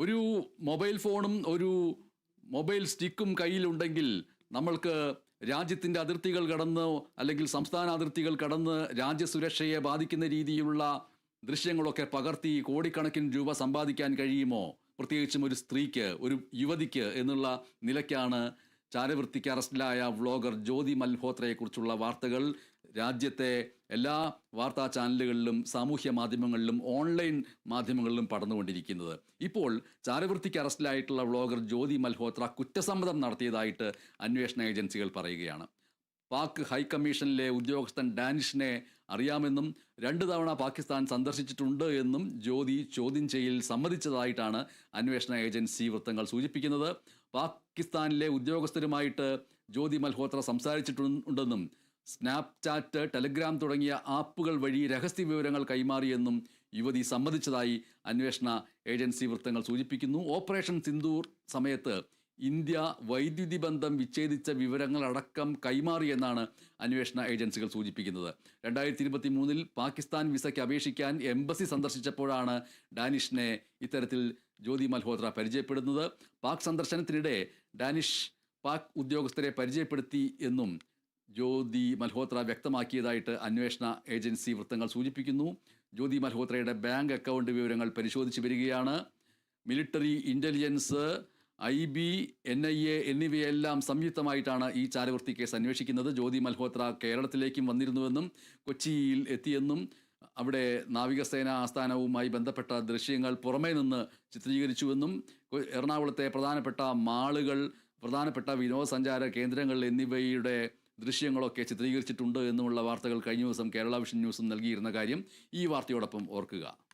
ഒരു മൊബൈൽ ഫോണും ഒരു മൊബൈൽ സ്റ്റിക്കും കയ്യിലുണ്ടെങ്കിൽ നമ്മൾക്ക് രാജ്യത്തിന്റെ അതിർത്തികൾ കടന്ന് അല്ലെങ്കിൽ സംസ്ഥാന അതിർത്തികൾ കടന്ന് രാജ്യസുരക്ഷയെ ബാധിക്കുന്ന രീതിയിലുള്ള ദൃശ്യങ്ങളൊക്കെ പകർത്തി കോടിക്കണക്കിന് രൂപ സമ്പാദിക്കാൻ കഴിയുമോ? പ്രത്യേകിച്ചും ഒരു സ്ത്രീക്ക് ഒരു യുവതിക്ക് എന്നുള്ള നിലയ്ക്കാണ് ചാരവൃത്തിക്ക് അറസ്റ്റിലായ വ്ളോഗർ ജ്യോതി മൽഹോത്രയെക്കുറിച്ചുള്ള വാർത്തകൾ. രാജ്യത്തെ എല്ലാ വാർത്താ ചാനലുകളിലും സാമൂഹ്യ മാധ്യമങ്ങളിലും ഓൺലൈൻ മാധ്യമങ്ങളിലും പടർന്നുകൊണ്ടിരിക്കുന്നത്. ഇപ്പോൾ ചാരവൃത്തിക്ക് അറസ്റ്റിലായിട്ടുള്ള വ്ളോഗർ ജ്യോതി മൽഹോത്ര കുറ്റസമ്മതം നടത്തിയതായിട്ട് അന്വേഷണ ഏജൻസികൾ പറയുകയാണ്. പാക് ഹൈക്കമ്മീഷനിലെ ഉദ്യോഗസ്ഥൻ ഡാനിഷിനെ അറിയാമെന്നും രണ്ട് തവണ പാകിസ്ഥാൻ സന്ദർശിച്ചിട്ടുണ്ട് എന്നും ജ്യോതി ചോദ്യം ചെയ്യൽ സമ്മതിച്ചതായിട്ടാണ് അന്വേഷണ ഏജൻസി വൃത്തങ്ങൾ സൂചിപ്പിക്കുന്നത്. പാകിസ്ഥാനിലെ ഉദ്യോഗസ്ഥരുമായിട്ട് ജ്യോതി മൽഹോത്ര സംസാരിച്ചിട്ടുണ്ടെന്നും സ്നാപ്ചാറ്റ് ടെലഗ്രാം തുടങ്ങിയ ആപ്പുകൾ വഴി രഹസ്യ വിവരങ്ങൾ കൈമാറിയെന്നും യുവതി സമ്മതിച്ചതായി അന്വേഷണ ഏജൻസി വൃത്തങ്ങൾ സൂചിപ്പിക്കുന്നു. ഓപ്പറേഷൻ സിന്ദൂർ സമയത്ത് ഇന്ത്യ വൈദ്യുതി ബന്ധം വിച്ഛേദിച്ച വിവരങ്ങളടക്കം കൈമാറിയെന്നാണ് അന്വേഷണ ഏജൻസികൾ സൂചിപ്പിക്കുന്നത്. രണ്ടായിരത്തി ഇരുപത്തി മൂന്നിൽ പാകിസ്ഥാൻ വിസയ്ക്ക് അപേക്ഷിക്കാൻ എംബസി സന്ദർശിച്ചപ്പോഴാണ് ഡാനിഷിനെ ഇത്തരത്തിൽ ജ്യോതി മൽഹോത്ര പരിചയപ്പെടുന്നത്. പാക് സന്ദർശനത്തിനിടെ ഡാനിഷ് പാക് ഉദ്യോഗസ്ഥരെ പരിചയപ്പെടുത്തി എന്നും ജ്യോതി മൽഹോത്ര വ്യക്തമാക്കിയതായിട്ട് അന്വേഷണ ഏജൻസി വൃത്തങ്ങൾ സൂചിപ്പിക്കുന്നു. ജ്യോതി മൽഹോത്രയുടെ ബാങ്ക് അക്കൗണ്ട് വിവരങ്ങൾ പരിശോധിച്ച് വരികയാണ്. Military intelligence I B N I A എന്നിവയെല്ലാം സംയുക്തമായിട്ടാണ് ഈ ചാരവൃത്തി കേസ് അന്വേഷിക്കുന്നത്. ജ്യോതി മൽഹോത്ര കേരളത്തിലേക്കും വന്നിരുന്നുവെന്നും കൊച്ചിയിൽ എത്തിയെന്നും അവിടെ നാവികസേന ആസ്ഥാനവുമായി ബന്ധപ്പെട്ട ദൃശ്യങ്ങൾ പുറമേ നിന്ന് ചിത്രീകരിച്ചുവെന്നും എറണാകുളത്തെ പ്രധാനപ്പെട്ട മാളുകൾ പ്രധാനപ്പെട്ട വിനോദസഞ്ചാര കേന്ദ്രങ്ങൾ എന്നിവയുടെ ദൃശ്യങ്ങളൊക്കെ ചിത്രീകരിച്ചിട്ടുണ്ട് എന്നുമുള്ള വാർത്തകൾ കഴിഞ്ഞ ദിവസം കേരള വിഷൻ ന്യൂസും നൽകിയിരുന്ന കാര്യം ഈ വാർത്തയോടൊപ്പം ഓർക്കുക.